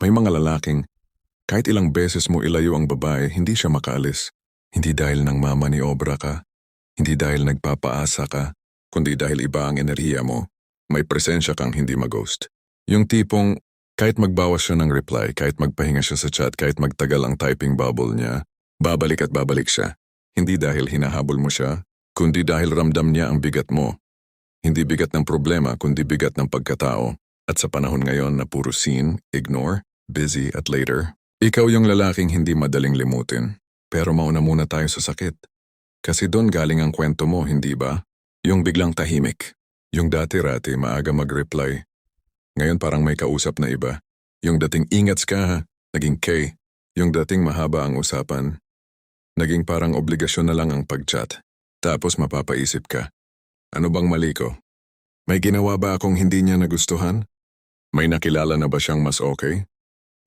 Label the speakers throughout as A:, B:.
A: May mga lalaking, kahit ilang beses mo ilayo ang babae, hindi siya makaalis. Hindi dahil nang mama ni obra ka, hindi dahil nagpapaasa ka, kundi dahil iba ang enerhiya mo. May presensya kang hindi mag-ghost. Yung tipong, kahit magbawas siya ng reply, kahit magpahinga siya sa chat, kahit magtagal ang typing bubble niya, babalik at babalik siya. Hindi dahil hinahabol mo siya, kundi dahil ramdam niya ang bigat mo. Hindi bigat ng problema, kundi bigat ng pagkatao. At sa panahon ngayon na puro scene, ignore, busy at later, ikaw yung lalaking hindi madaling limutin. Pero mauna muna tayo sa sakit. Kasi doon galing ang kwento mo, hindi ba? Yung biglang tahimik. Yung dati-rati maaga mag-reply. Ngayon parang may kausap na iba. Yung dating ingats ka naging K. Yung dating mahaba ang usapan. Naging parang obligasyon na lang ang pag-chat. Tapos mapapaisip ka. Ano bang mali ko? May ginawa ba akong hindi niya nagustuhan? May nakilala na ba siyang mas okay?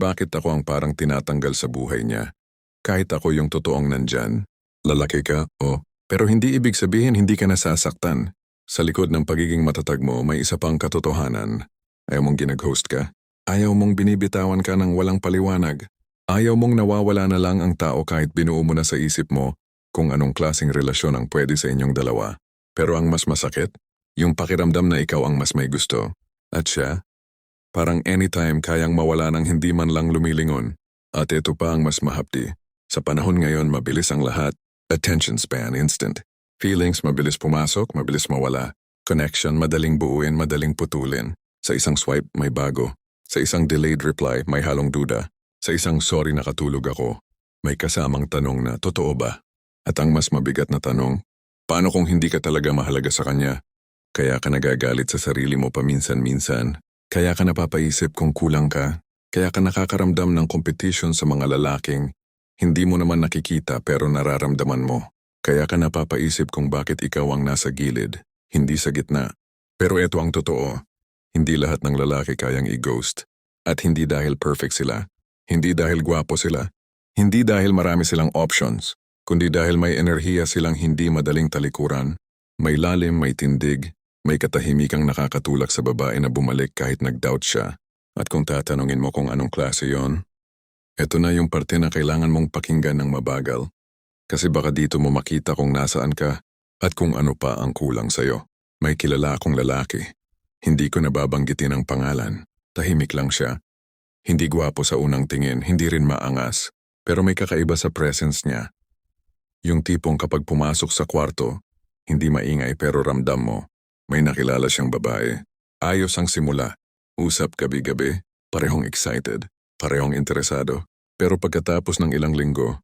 A: Bakit ako ang parang tinatanggal sa buhay niya? Kahit ako yung totoong nandyan. Lalaki ka, o. Pero hindi ibig sabihin hindi ka nasasaktan. Sa likod ng pagiging matatag mo, may isa pang katotohanan. Ayaw mong ginag-host ka. Ayaw mong binibitawan ka ng walang paliwanag. Ayaw mong nawawala na lang ang tao kahit binuo mo na sa isip mo kung anong klaseng relasyon ang pwede sa inyong dalawa. Pero ang mas masakit, yung pakiramdam na ikaw ang mas may gusto. At siya, parang anytime kayang mawala ng hindi man lang lumilingon. At ito pa ang mas mahapdi. Sa panahon ngayon, mabilis ang lahat. Attention span instant. Feelings mabilis pumasok, mabilis mawala. Connection madaling buuin, madaling putulin. Sa isang swipe, may bago. Sa isang delayed reply, may halong duda. Sa isang sorry nakatulog ako, may kasamang tanong na totoo ba? At ang mas mabigat na tanong, paano kung hindi ka talaga mahalaga sa kanya? Kaya ka nagagalit sa sarili mo paminsan-minsan. Kaya ka napapaisip kung kulang ka. Kaya ka nakakaramdam ng competition sa mga lalaking hindi mo naman nakikita pero nararamdaman mo. Kaya ka napapaisip kung bakit ikaw ang nasa gilid, hindi sa gitna. Pero ito ang totoo. Hindi lahat ng lalaki kayang i-ghost. At hindi dahil perfect sila. Hindi dahil gwapo sila. Hindi dahil marami silang options. Kundi dahil may enerhiya silang hindi madaling talikuran. May lalim, may tindig. May katahimikang nakakatulak sa babae na bumalik kahit nag-doubt siya. At kung tatanungin mo kung anong klase yon, ito na yung parte na kailangan mong pakinggan ng mabagal. Kasi baka dito mo makita kung nasaan ka at kung ano pa ang kulang sa'yo. May kilala akong lalaki. Hindi ko nababanggitin ang pangalan. Tahimik lang siya. Hindi gwapo sa unang tingin, hindi rin maangas. Pero may kakaiba sa presence niya. Yung tipong kapag pumasok sa kwarto, hindi maingay pero ramdam mo. May nakilala siyang babae. Ayos ang simula. Usap gabi-gabi. Parehong excited. Parehong interesado. Pero pagkatapos ng ilang linggo,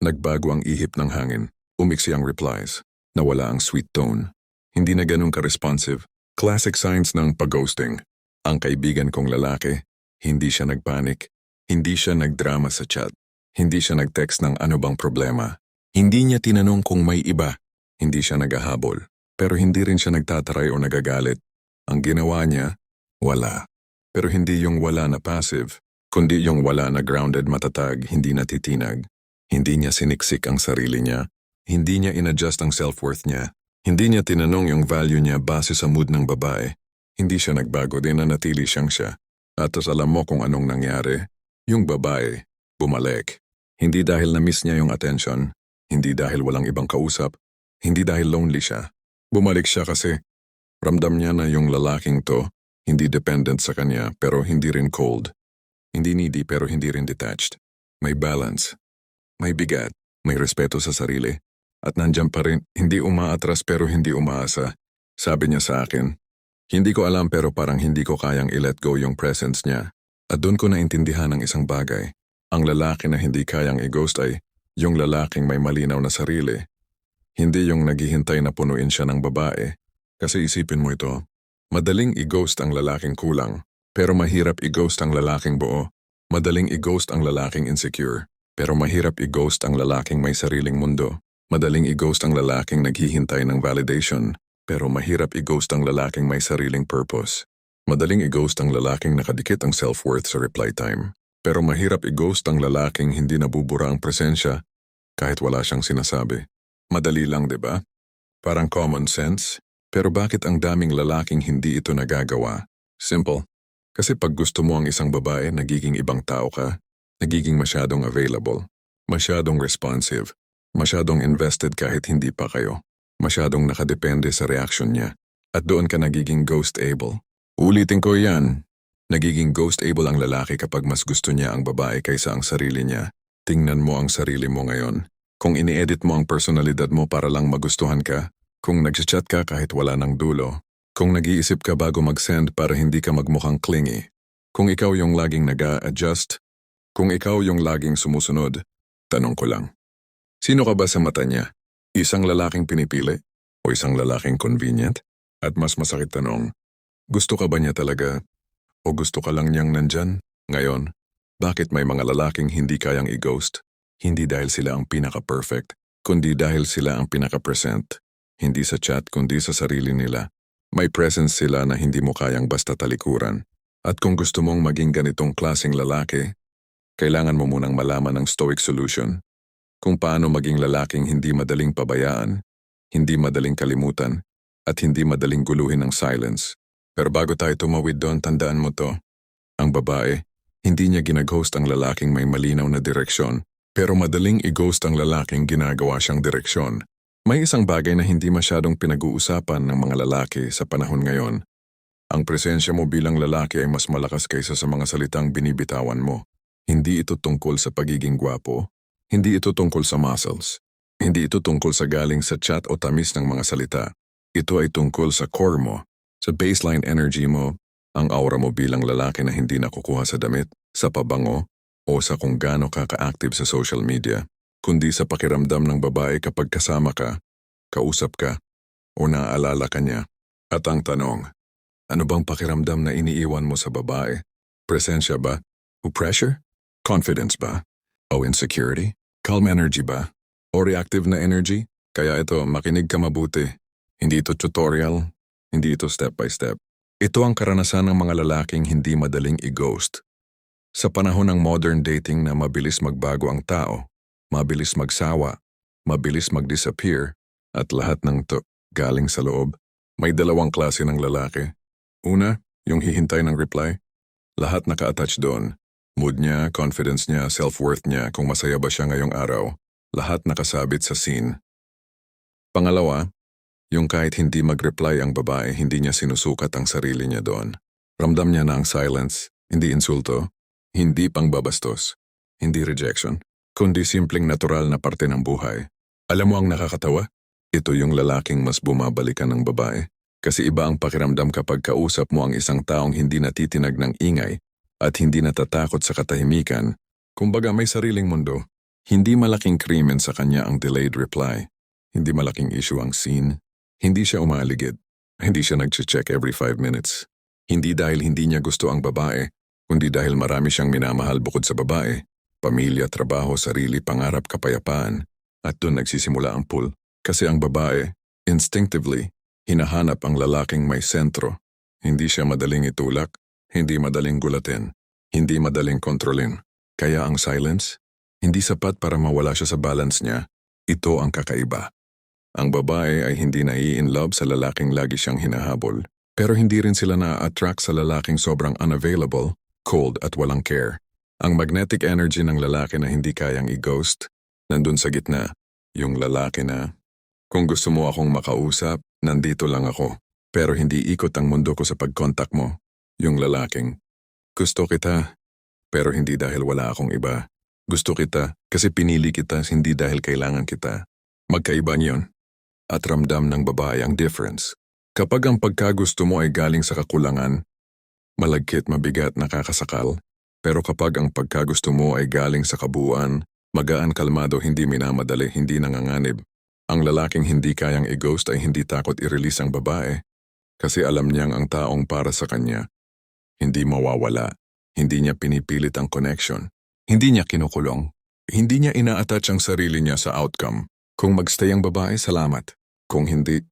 A: nagbago ang ihip ng hangin. Umiksi ang replies. Nawala ang sweet tone. Hindi na ganun ka-responsive. Classic signs ng pag-ghosting. Ang kaibigan kong lalaki, hindi siya nagpanik. Hindi siya nagdrama sa chat. Hindi siya nag-text ng ano bang problema. Hindi niya tinanong kung may iba. Hindi siya naghahabol. Pero hindi rin siya nagtataray o nagagalit. Ang ginawa niya, wala. Pero hindi yung wala na passive, kundi yung wala na grounded matatag, hindi natitinag. Hindi niya siniksik ang sarili niya. Hindi niya inadjust ang self-worth niya. Hindi niya tinanong yung value niya base sa mood ng babae. Hindi siya nagbago din na natili siyang siya. At alam mo kung anong nangyari. Yung babae, bumalik. Hindi dahil na-miss niya yung attention. Hindi dahil walang ibang kausap. Hindi dahil lonely siya. Bumalik siya kasi ramdam niya na yung lalaking to, hindi dependent sa kanya pero hindi rin cold. Hindi needy pero hindi rin detached. May balance. May bigat. May respeto sa sarili. At nandyan pa rin, hindi umaatras pero hindi umaasa. Sabi niya sa akin, hindi ko alam pero parang hindi ko kayang i-let go yung presence niya. At doon ko naintindihan ang isang bagay. Ang lalaki na hindi kayang i-ghost ay yung lalaking may malinaw na sarili. Hindi yung naghihintay na punuin siya ng babae. Kasi isipin mo ito, madaling i-ghost ang lalaking kulang. Pero mahirap i-ghost ang lalaking buo. Madaling i-ghost ang lalaking insecure. Pero mahirap i-ghost ang lalaking may sariling mundo. Madaling i-ghost ang lalaking naghihintay ng validation. Pero mahirap i-ghost ang lalaking may sariling purpose. Madaling i-ghost ang lalaking nakadikit ang self-worth sa reply time. Pero mahirap i-ghost ang lalaking hindi nabubura ang presensya kahit wala siyang sinasabi. Madali lang, di ba? Parang common sense. Pero bakit ang daming lalaking hindi ito nagagawa? Simple. Kasi pag gusto mo ang isang babae, nagiging ibang tao ka, nagiging masyadong available, masyadong responsive, masyadong invested kahit hindi pa kayo, masyadong nakadepende sa reaction niya, at doon ka nagiging ghost-able. Ulitin ko yan. Nagiging ghost-able ang lalaki kapag mas gusto niya ang babae kaysa ang sarili niya. Tingnan mo ang sarili mo ngayon. Kung ini-edit mo ang personalidad mo para lang magustuhan ka, kung nag-chat ka kahit wala ng dulo, kung nag-iisip ka bago mag-send para hindi ka magmukhang clingy, kung ikaw yung laging nag adjust kung ikaw yung laging sumusunod, tanong ko lang. Sino ka ba sa mata niya? Isang lalaking pinipili? O isang lalaking convenient? At mas masakit tanong, gusto ka ba niya talaga? O gusto ka lang niyang nandyan? Ngayon, bakit may mga lalaking hindi kayang i-ghost? Hindi dahil sila ang pinaka-perfect, kundi dahil sila ang pinaka-present. Hindi sa chat kundi sa sarili nila. May presence sila na hindi mo kayang basta talikuran. At kung gusto mong maging ganitong klasing lalaki, kailangan mo munang malaman ang stoic solution. Kung paano maging lalaking hindi madaling pabayaan, hindi madaling kalimutan, at hindi madaling guluhin ng silence. Pero bago tayo tumawid doon, tandaan mo to. Ang babae, hindi niya ginag-host ang lalaking may malinaw na direksyon, pero madaling i-ghost ang lalaking ginagawa siyang direksyon. May isang bagay na hindi masyadong pinag-uusapan ng mga lalaki sa panahon ngayon. Ang presensya mo bilang lalaki ay mas malakas kaysa sa mga salitang binibitawan mo. Hindi ito tungkol sa pagiging gwapo. Hindi ito tungkol sa muscles. Hindi ito tungkol sa galing sa chat o tamis ng mga salita. Ito ay tungkol sa core mo, sa baseline energy mo, ang aura mo bilang lalaki na hindi nakukuha sa damit, sa pabango, o sa kung gaano ka ka-active sa social media, kundi sa pakiramdam ng babae kapag kasama ka, kausap ka, o naaalala ka niya. At ang tanong, ano bang pakiramdam na iniiwan mo sa babae? Presensya ba? O pressure? Confidence ba? O insecurity? Calm energy ba? O reactive na energy? Kaya ito, makinig ka mabuti. Hindi ito tutorial, hindi ito step by step. Ito ang karanasan ng mga lalaking hindi madaling i-ghost. Sa panahon ng modern dating na mabilis magbago ang tao, mabilis magsawa, mabilis mag-disappear, at lahat ng to galing sa loob, may dalawang klase ng lalaki. Una, yung hihintay ng reply. Lahat naka-attach doon. Mood niya, confidence niya, self-worth niya, kung masaya ba siya ngayong araw. Lahat nakasabit sa scene. Pangalawa, yung kahit hindi mag-reply ang babae, hindi niya sinusukat ang sarili niya doon. Ramdam niya na ang silence, hindi insulto, hindi pangbabastos, hindi rejection, kundi simpleng natural na parte ng buhay. Alam mo ang nakakatawa? Ito yung lalaking mas bumabalikan ng babae. Kasi iba ang pakiramdam kapag kausap mo ang isang taong hindi natitinag ng ingay at hindi natatakot sa katahimikan. Kumbaga may sariling mundo. Hindi malaking krimen sa kanya ang delayed reply. Hindi malaking issue ang scene. Hindi siya umaligid. Hindi siya nag-check every five minutes. Hindi dahil hindi niya gusto ang babae, kundi dahil marami siyang minamahal bukod sa babae. Pamilya, trabaho, sarili, pangarap, kapayapaan. At doon nagsisimula ang pull. Kasi ang babae, instinctively, hinahanap ang lalaking may sentro. Hindi siya madaling itulak, hindi madaling gulatin, hindi madaling kontrolin. Kaya ang silence, hindi sapat para mawala siya sa balance niya. Ito ang kakaiba. Ang babae ay hindi nai-in love sa lalaking lagi siyang hinahabol, pero hindi rin sila na-attract sa lalaking sobrang unavailable, cold at walang care. Ang magnetic energy ng lalaki na hindi kayang i-ghost, nandun sa gitna, yung lalaki na, kung gusto mo akong makausap, nandito lang ako, pero hindi ikot ang mundo ko sa pag-contact mo, yung lalaking. Gusto kita, pero hindi dahil wala akong iba. Gusto kita kasi pinili kita hindi dahil kailangan kita. Magkaiba niyon at ramdam ng babae ang difference. Kapag ang pagkagusto mo ay galing sa kakulangan, malagkit, mabigat, nakakasakal. Pero kapag ang pagkagusto mo ay galing sa kabuuan, magaan, kalmado, hindi minamadali, hindi nanganganib, ang lalaking hindi kayang i-ghost ay hindi takot i-release ang babae kasi alam niyang ang taong para sa kanya. Hindi mawawala, hindi niya pinipilit ang connection, hindi niya kinukulong, hindi niya ina-attach ang sarili niya sa outcome. Kung magstay ang babae, salamat. Kung hindi,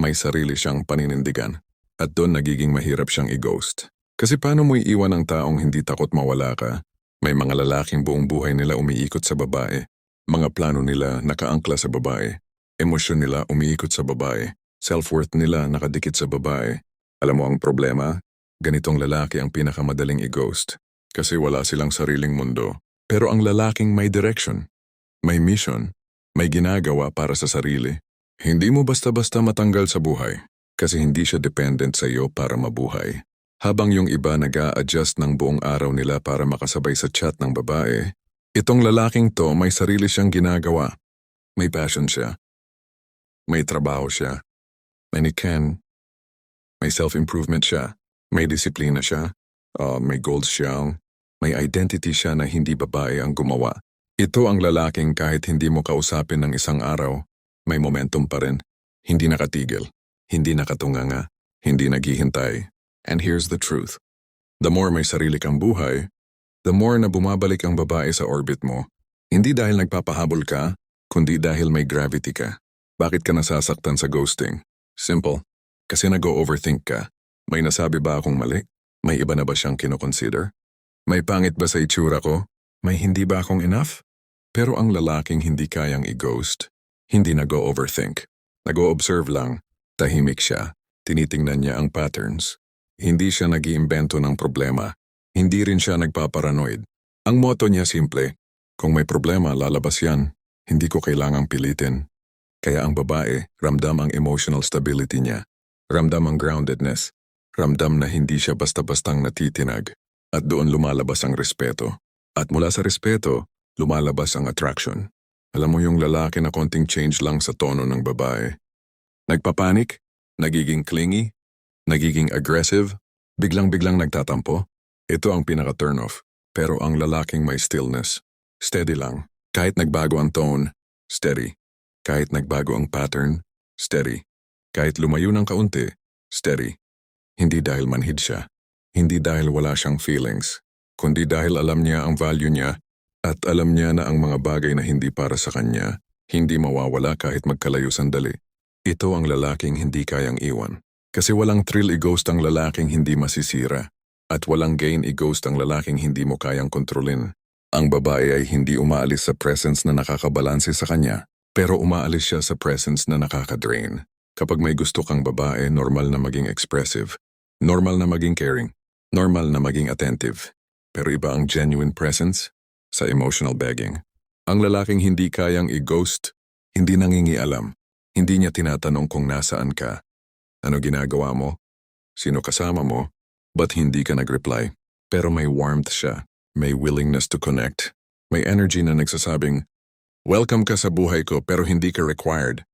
A: may sarili siyang paninindigan. At doon nagiging mahirap siyang i-ghost. Kasi paano mo iiwan ang taong hindi takot mawala ka? May mga lalaking buong buhay nila umiikot sa babae. Mga plano nila nakaangkla sa babae. Emosyon nila umiikot sa babae. Self-worth nila nakadikit sa babae. Alam mo ang problema? Ganitong lalaki ang pinakamadaling i-ghost. Kasi wala silang sariling mundo. Pero ang lalaking may direction, may mission, may ginagawa para sa sarili. Hindi mo basta-basta matanggal sa buhay kasi hindi siya dependent sa iyo para mabuhay. Habang yung iba nag adjust ng buong araw nila para makasabay sa chat ng babae, itong lalaking to may sarili siyang ginagawa. May passion siya. May trabaho siya. May can. May self-improvement siya. May disiplina siya. uh, may goals siya. May identity siya na hindi babae ang gumawa. Ito ang lalaking kahit hindi mo kausapin ng isang araw, may momentum pa rin. Hindi nakatigil. Hindi nakatunganga. Hindi naghihintay. And here's the truth. The more may sarili kang buhay, the more na bumabalik ang babae sa orbit mo. Hindi dahil nagpapahabol ka, kundi dahil may gravity ka. Bakit ka nasasaktan sa ghosting? Simple. Kasi nag-overthink ka. May nasabi ba akong mali? May iba na ba siyang kinoconsider? May pangit ba sa itsura ko? May hindi ba akong enough? Pero ang lalaking hindi kayang i-ghost, hindi nag-overthink. Nag-o-observe lang. Tahimik siya. Tinitingnan niya ang patterns. Hindi siya nag iimbento ng problema. Hindi rin siya nagpaparanoid. Ang motto niya simple, kung may problema, lalabas yan. Hindi ko kailangang pilitin. Kaya ang babae, ramdam ang emotional stability niya. Ramdam ang groundedness. Ramdam na hindi siya basta-bastang natitinag. At doon lumalabas ang respeto. At mula sa respeto, lumalabas ang attraction. Alam mo yung lalaki na konting change lang sa tono ng babae. Nagpapanik, nagiging clingy, nagiging aggressive, biglang-biglang nagtatampo. Ito ang pinaka-turn off. Pero ang lalaking may stillness, steady lang. Kahit nagbago ang tone, steady. Kahit nagbago ang pattern, steady. Kahit lumayo ng kaunti, steady. Hindi dahil manhid siya. Hindi dahil wala siyang feelings. Kundi dahil alam niya ang value niya at alam niya na ang mga bagay na hindi para sa kanya, hindi mawawala kahit magkalayo sandali. Ito ang lalaking hindi kayang iwan. Kasi walang thrill i-ghost ang lalaking hindi masisira. At walang gain i-ghost ang lalaking hindi mo kayang kontrolin. Ang babae ay hindi umaalis sa presence na nakakabalanse sa kanya, pero umaalis siya sa presence na nakakadrain. Kapag may gusto kang babae, normal na maging expressive. Normal na maging caring. Normal na maging attentive. Pero iba ang genuine presence sa emotional begging. Ang lalaking hindi kayang i-ghost, hindi nangingialam. Hindi niya tinatanong kung nasaan ka. Ano ginagawa mo? Sino kasama mo? But hindi ka nag-reply. Pero may warmth siya. May willingness to connect. May energy na nagsasabing, Welcome ka sa buhay ko pero hindi ka required.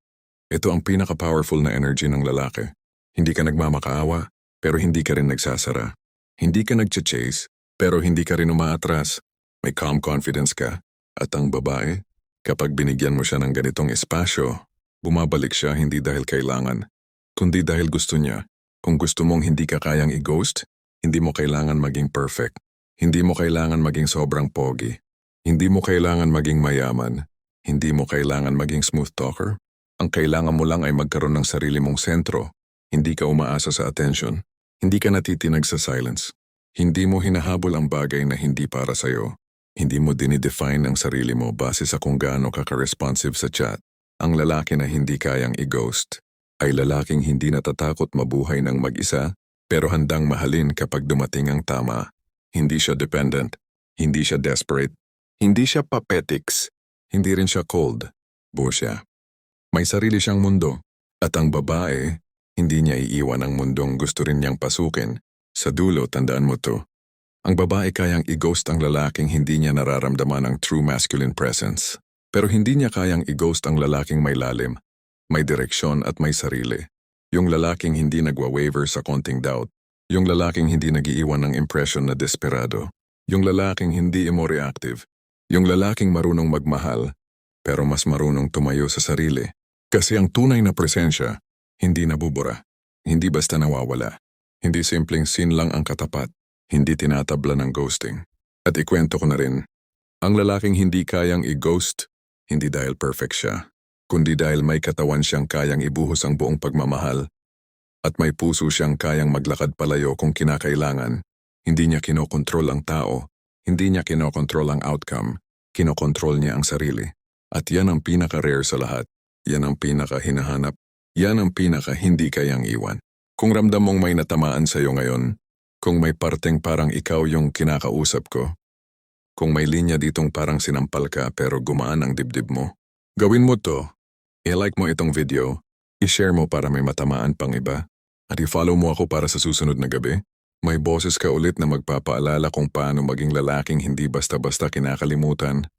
A: Ito ang pinaka-powerful na energy ng lalaki. Hindi ka nagmamakaawa, pero hindi ka rin nagsasara. Hindi ka nag-chase, pero hindi ka rin umaatras. May calm confidence ka. At ang babae, kapag binigyan mo siya ng ganitong espasyo, bumabalik siya hindi dahil kailangan, kundi dahil gusto niya. Kung gusto mong hindi ka kayang i-ghost, hindi mo kailangan maging perfect. Hindi mo kailangan maging sobrang pogi. Hindi mo kailangan maging mayaman. Hindi mo kailangan maging smooth talker. Ang kailangan mo lang ay magkaroon ng sarili mong sentro. Hindi ka umaasa sa attention. Hindi ka natitinag sa silence. Hindi mo hinahabol ang bagay na hindi para sa'yo. Hindi mo dinidefine ang sarili mo base sa kung gaano ka ka-responsive sa chat. Ang lalaki na hindi kayang i-ghost ay lalaking hindi natatakot mabuhay ng mag-isa pero handang mahalin kapag dumating ang tama. Hindi siya dependent. Hindi siya desperate. Hindi siya papetics. Hindi rin siya cold. Buo siya. May sarili siyang mundo. At ang babae, hindi niya iiwan ang mundong gusto rin niyang pasukin. Sa dulo, tandaan mo to. Ang babae kayang i-ghost ang lalaking hindi niya nararamdaman ang true masculine presence. Pero hindi niya kayang i-ghost ang lalaking may lalim, may direksyon at may sarili. Yung lalaking hindi nagwa-waver sa konting doubt. Yung lalaking hindi nagiiwan ng impression na desperado. Yung lalaking hindi emo-reactive. Yung lalaking marunong magmahal, pero mas marunong tumayo sa sarili. Kasi ang tunay na presensya, hindi nabubura. Hindi basta nawawala. Hindi simpleng sin lang ang katapat. Hindi tinatabla ng ghosting. At ikwento ko na rin, ang lalaking hindi kayang i-ghost, hindi dahil perfect siya kundi dahil may katawan siyang kayang ibuhos ang buong pagmamahal at may puso siyang kayang maglakad palayo kung kinakailangan. Hindi niya kinokontrol ang tao, hindi niya kinokontrol ang outcome, kinokontrol niya ang sarili. At yan ang pinaka-rare sa lahat. Yan ang pinaka-hinahanap. Yan ang pinaka-hindi kayang iwan. Kung ramdam mong may natamaan sa'yo ngayon, Kung may parteng parang ikaw yung kinakausap ko. Kung may linya ditong parang sinampal ka pero gumaan ang dibdib mo. Gawin mo to. I-like mo itong video. I-share mo para may matamaan pang iba. At i-follow mo ako para sa susunod na gabi. May boses ka ulit na magpapaalala kung paano maging lalaking hindi basta-basta kinakalimutan